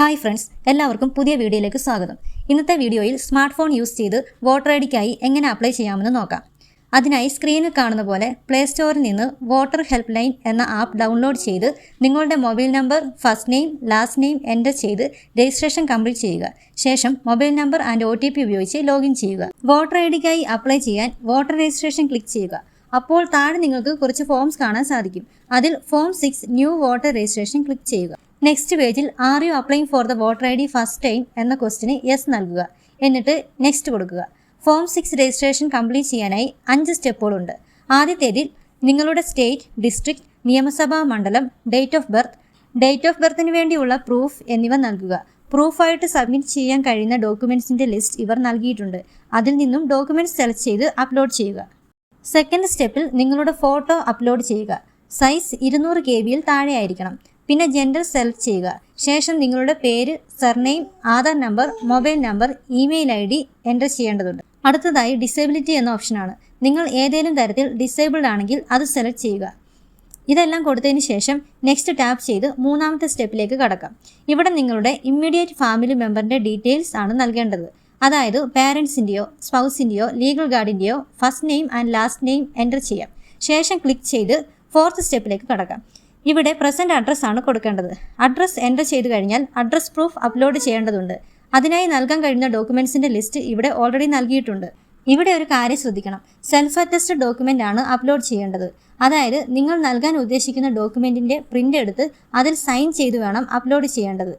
Hi friends എല്ലാവർക്കും പുതിയ വീഡിയോയിലേക്ക് സ്വാഗതം. ഇന്നത്തെ വീഡിയോയിൽ സ്മാർട്ട് ഫോൺ യൂസ് ചെയ്ത് വോട്ടർ ഐ ഡിക്കായി എങ്ങനെ അപ്ലൈ ചെയ്യാമെന്ന് നോക്കാം. അതിനായി സ്ക്രീനിൽ കാണുന്ന പോലെ പ്ലേ സ്റ്റോറിൽ നിന്ന് വോട്ടർ ഹെൽപ്പ് ലൈൻ എന്ന ആപ്പ് ഡൗൺലോഡ് ചെയ്ത് നിങ്ങളുടെ mobile number first name last name enter ചെയ്ത് രജിസ്ട്രേഷൻ കംപ്ലീറ്റ് ചെയ്യുക. ശേഷം മൊബൈൽ നമ്പർ ആൻഡ് ഒ ഉപയോഗിച്ച് ലോഗിൻ ചെയ്യുക. വോട്ടർ ഐ ഡിക്കായി അപ്ലൈ ചെയ്യാൻ വോട്ടർ രജിസ്ട്രേഷൻ ക്ലിക്ക് ചെയ്യുക. അപ്പോൾ താഴെ നിങ്ങൾക്ക് കുറച്ച് ഫോംസ് കാണാൻ സാധിക്കും. അതിൽ form six new voter registration click ചെയ്യുക. നെക്സ്റ്റ് പേജിൽ are you applying for the voter I D first time എന്ന ക്വസ്റ്റിന് യെസ് നൽകുക. എന്നിട്ട് നെക്സ്റ്റ് കൊടുക്കുക. ഫോം സിക്സ് രജിസ്ട്രേഷൻ കംപ്ലീറ്റ് ചെയ്യാനായി അഞ്ച് സ്റ്റെപ്പുകളുണ്ട് ആദ്യത്തേതിൽ നിങ്ങളുടെ സ്റ്റേറ്റ് ഡിസ്ട്രിക്ട് നിയമസഭാ മണ്ഡലം date of birth date of ബർത്തിന് വേണ്ടിയുള്ള പ്രൂഫ് എന്നിവ നൽകുക. പ്രൂഫായിട്ട് സബ്മിറ്റ് ചെയ്യാൻ കഴിയുന്ന ഡോക്യുമെൻസിന്റെ ലിസ്റ്റ് ഇവർ നൽകിയിട്ടുണ്ട്. അതിൽ നിന്നും ഡോക്യുമെന്റ്സ് സെലക്ട് ചെയ്ത് അപ്ലോഡ് ചെയ്യുക. സെക്കൻഡ് സ്റ്റെപ്പിൽ നിങ്ങളുടെ ഫോട്ടോ അപ്ലോഡ് ചെയ്യുക. സൈസ് ഇരുന്നൂറ് കെ ബിയിൽ താഴെയായിരിക്കണം. പിന്നെ ജെൻഡർ സെലക്ട് ചെയ്യുക. ശേഷം നിങ്ങളുടെ പേര് surname Aadhaar number mobile number email I D enter ചെയ്യേണ്ടതുണ്ട്. അടുത്തതായി ഡിസേബിലിറ്റി എന്ന ഓപ്ഷനാണ് നിങ്ങൾ ഏതെങ്കിലും തരത്തിൽ ഡിസേബിൾഡ് ആണെങ്കിൽ അത് സെലക്ട് ചെയ്യുക. ഇതെല്ലാം കൊടുത്തതിന് ശേഷം നെക്സ്റ്റ് ടാപ്പ് ചെയ്ത് മൂന്നാമത്തെ സ്റ്റെപ്പിലേക്ക് കടക്കാം. ഇവിടെ നിങ്ങളുടെ ഇമ്മീഡിയറ്റ് ഫാമിലി മെമ്പറിന്റെ ഡീറ്റെയിൽസ് ആണ് നൽകേണ്ടത്. അതായത് പാരൻസിന്റെയോ സ്പൗസിന്റെയോ legal ഗാർഡിന്റെയോ first name and last name enter ചെയ്യാം. ശേഷം ക്ലിക്ക് ചെയ്ത് ഫോർത്ത് സ്റ്റെപ്പിലേക്ക് കടക്കാം. ഇവിടെ പ്രസന്റ് അഡ്രസ്സ് ആണ് കൊടുക്കേണ്ടത്. അഡ്രസ്സ് എന്റർ ചെയ്തു കഴിഞ്ഞാൽ അഡ്രസ് പ്രൂഫ് അപ്ലോഡ് ചെയ്യേണ്ടതുണ്ട്. അതിനായി നൽകാൻ കഴിയുന്ന ഡോക്യുമെൻസിന്റെ ലിസ്റ്റ് ഇവിടെ ഓൾറെഡി നൽകിയിട്ടുണ്ട്. ഇവിടെ ഒരു കാര്യം ശ്രദ്ധിക്കണം. സെൽഫ് അറ്റസ്റ്റഡ് ഡോക്യുമെന്റ് ആണ് അപ്ലോഡ് ചെയ്യേണ്ടത്. അതായത് നിങ്ങൾ നൽകാൻ ഉദ്ദേശിക്കുന്ന ഡോക്യുമെന്റിന്റെ പ്രിന്റ് എടുത്ത് അതിൽ സൈൻ ചെയ്തു വേണം അപ്ലോഡ് ചെയ്യേണ്ടത്.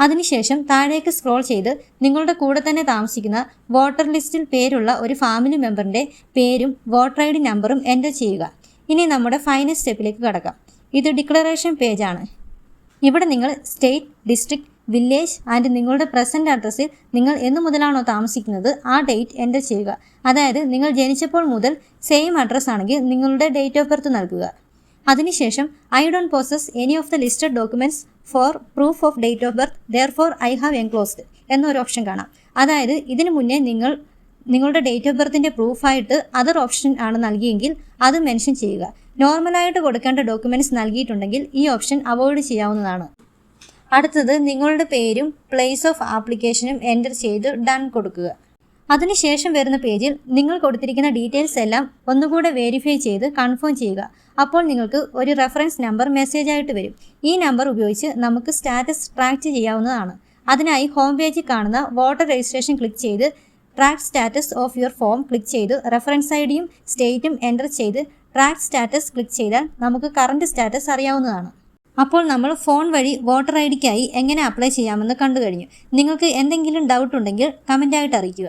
അതിനുശേഷം താഴേക്ക് സ്ക്രോൾ ചെയ്ത് നിങ്ങളുടെ കൂടെ തന്നെ താമസിക്കുന്ന വോട്ടർ ലിസ്റ്റിൽ പേരുള്ള ഒരു ഫാമിലി മെമ്പറിന്റെ പേരും വോട്ടർ ഐ ഡി നമ്പറും എന്റർ ചെയ്യുക. ഇനി നമ്മുടെ ഫൈനൽ സ്റ്റെപ്പിലേക്ക് കടക്കാം. ഇത് ഡിക്ലറേഷൻ പേജാണ്. ഇവിടെ നിങ്ങൾ സ്റ്റേറ്റ് ഡിസ്ട്രിക്ട് വില്ലേജ് ആൻഡ് നിങ്ങളുടെ പ്രസന്റ് അഡ്രസ്സിൽ നിങ്ങൾ എന്നു മുതലാണോ താമസിക്കുന്നത് ആ ഡേറ്റ് എന്റർ ചെയ്യുക. അതായത് നിങ്ങൾ ജനിച്ചപ്പോൾ മുതൽ സെയിം അഡ്രസ്സ് ആണെങ്കിൽ നിങ്ങളുടെ ഡേറ്റ് ഓഫ് ബർത്ത് നൽകുക. അതിനുശേഷം I don't possess any of the listed documents for proof of date of birth therefore I have enclosed എന്നൊരു ഓപ്ഷൻ കാണാം. അതായത് ഇതിനു മുന്നേ നിങ്ങൾ നിങ്ങളുടെ ഡേറ്റ് ഓഫ് ബർത്തിന്റെ പ്രൂഫായിട്ട് അതർ ഓപ്ഷൻ ആണ് നൽകിയെങ്കിൽ അത് മെൻഷൻ ചെയ്യുക. നോർമലായിട്ട് കൊടുക്കേണ്ട ഡോക്യുമെന്റ്സ് നൽകിയിട്ടുണ്ടെങ്കിൽ ഈ ഓപ്ഷൻ അവോയ്ഡ് ചെയ്യാവുന്നതാണ്. അടുത്തത് നിങ്ങളുടെ പേരും പ്ലേസ് ഓഫ് ആപ്ലിക്കേഷനും എന്റർ ചെയ്ത് ഡൺ കൊടുക്കുക. അതിനുശേഷം വരുന്ന പേജിൽ നിങ്ങൾ കൊടുത്തിരിക്കുന്ന ഡീറ്റെയിൽസ് എല്ലാം ഒന്നുകൂടെ വെരിഫൈ ചെയ്ത് കൺഫേം ചെയ്യുക. അപ്പോൾ നിങ്ങൾക്ക് ഒരു റെഫറൻസ് നമ്പർ മെസ്സേജ് ആയിട്ട് വരും. ഈ നമ്പർ ഉപയോഗിച്ച് നമുക്ക് സ്റ്റാറ്റസ് ട്രാക്ക് ചെയ്യാവുന്നതാണ്. അതിനായി ഹോം പേജിൽ കാണുന്ന വോട്ടർ രജിസ്ട്രേഷൻ ക്ലിക്ക് ചെയ്ത് track status of your form click ചെയ്ത് റെഫറൻസ് ഐ ഡിയും സ്റ്റേറ്റും എന്റർ ചെയ്ത് ട്രാക്ക് സ്റ്റാറ്റസ് ക്ലിക്ക് ചെയ്താൽ നമുക്ക് കറണ്ട് സ്റ്റാറ്റസ് അറിയാവുന്നതാണ്. അപ്പോൾ നമ്മൾ ഫോൺ വഴി വോട്ടർ ഐ ഡിക്കായി എങ്ങനെ അപ്ലൈ ചെയ്യാമെന്ന് കണ്ടു കഴിഞ്ഞു നിങ്ങൾക്ക് എന്തെങ്കിലും ഡൗട്ട് ഉണ്ടെങ്കിൽ കമന്റായിട്ട് അറിയിക്കുക.